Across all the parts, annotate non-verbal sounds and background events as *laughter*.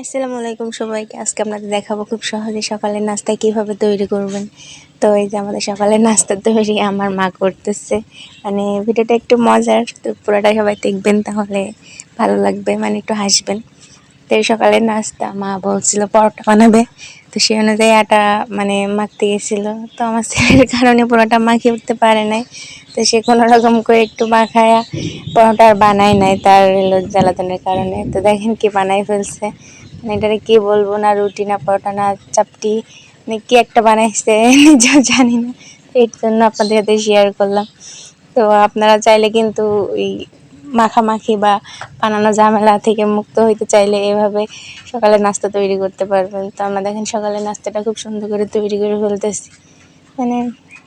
আসসালামু আলাইকুম সবাইকে। আজকে আপনাদের দেখাবো খুব সহজে সকালের নাস্তা কীভাবে তৈরি করবেন। তো এই যে আমাদের সকালের নাস্তা তৈরি আমার মা করতেছে। মানে ভিডিওটা একটু মজার, তো পুরোটা সবাই দেখবেন তাহলে ভালো লাগবে মানে একটু হাসবেন। তো এই সকালের নাস্তা মা বলছিল পরোটা বানাবে। তো সেই অনুযায়ী আটা মানে মাখতে গেছিল। তো আমার ছেলের কারণে পরোটা মাখিয়ে উঠতে পারে নাই। তো সে কোনো রকম করে একটু মাখায়া পরোটা আর বানায় নাই, তার জ্বালাতনের কারণে। তো দেখেন কি বানাই ফেলছে। এটারে কি বলব না রুটি না পরোটা না চাপটি মানে কি একটা বানাইছে *laughs* নিজেও জানি না। এর জন্য আপনাদের সাথে শেয়ার করলাম। তো আপনারা চাইলে কিন্তু ওই মাখামাখি বা বানানো ঝামেলা থেকে মুক্ত হইতে চাইলে এভাবে সকালে নাস্তা তৈরি করতে পারবেন। তো আমরা দেখেন সকালে নাস্তাটা খুব সুন্দর করে তৈরি করে ফেলতেছি। মানে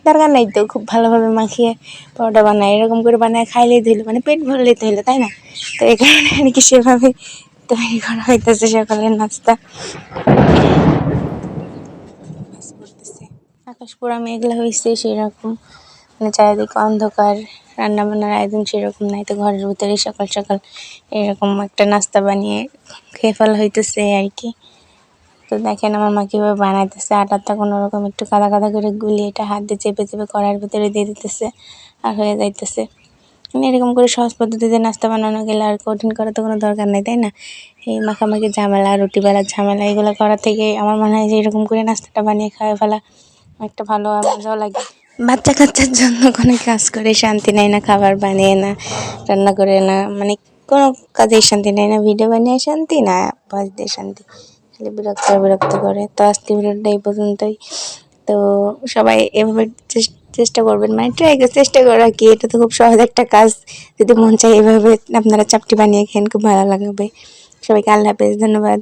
দরকার নাই তো, খুব ভালোভাবে মাখিয়ে পরোটা বানায়, এরকম করে বানায় খাইলেই ধুলো মানে পেট ভরলেই তো হলো তাই না? তো এই কারণে আর কি সেভাবে তৈরি করা হইতেছে সকালের নাস্তা। আকাশ পুরা মেঘলা হয়েছে সেরকম। মানে চারিদিকে অন্ধকার রান্না বান্নার আয়োজন সেরকম নাই তো ঘরের ভিতরে সকাল সকাল এরকম একটা নাস্তা বানিয়ে খেয়ে ফেলা হইতেছে আর কি। তো দেখেন আমার মা কীভাবে বানাইতেছে। আটাটা কোনো রকম একটু কাদা কাদা করে গুলিয়ে এটা হাত দিয়ে চেপে চেপে কড়াইয়ের ভিতরে দিয়ে দিতেছে আর হয়ে যাইতেছে। মানে এরকম করে সহজ পদ্ধতিতে নাস্তা বানানো গেলে আর কঠিন করার তো কোনো দরকার নেই, তাই না? এই মাখামাখি ঝামেলা রুটি বেলার ঝামেলা, এগুলো করা থেকে আমার মনে হয় যে এরকম করে নাস্তাটা বানিয়ে খাওয়া ফেলা একটা ভালো মজাও লাগে। বাচ্চা কাচ্চার জন্য কোনো কাজ করে শান্তি নেয় না, খাবার বানিয়ে না, রান্না করে না মানে কোনো কাজেই শান্তি নেয় না ভিডিও বানিয়ে শান্তি না ভয়েস দিয়ে শান্তি। খালি বিরক্ত বিরক্ত করে। তো আজকে ভিডিওটা এই পর্যন্তই। তো সবাই এভাবে চেস- চেষ্টা করবেন। মানে ট্রাই চেষ্টা করা কি, এটা তো খুব সহজ একটা কাজ। যদি মন চায় এভাবে আপনারা চাপটি বানিয়ে খেন খুব ভালো লাগবে। সবাইকে আল্লাহ হাফেজ, ধন্যবাদ।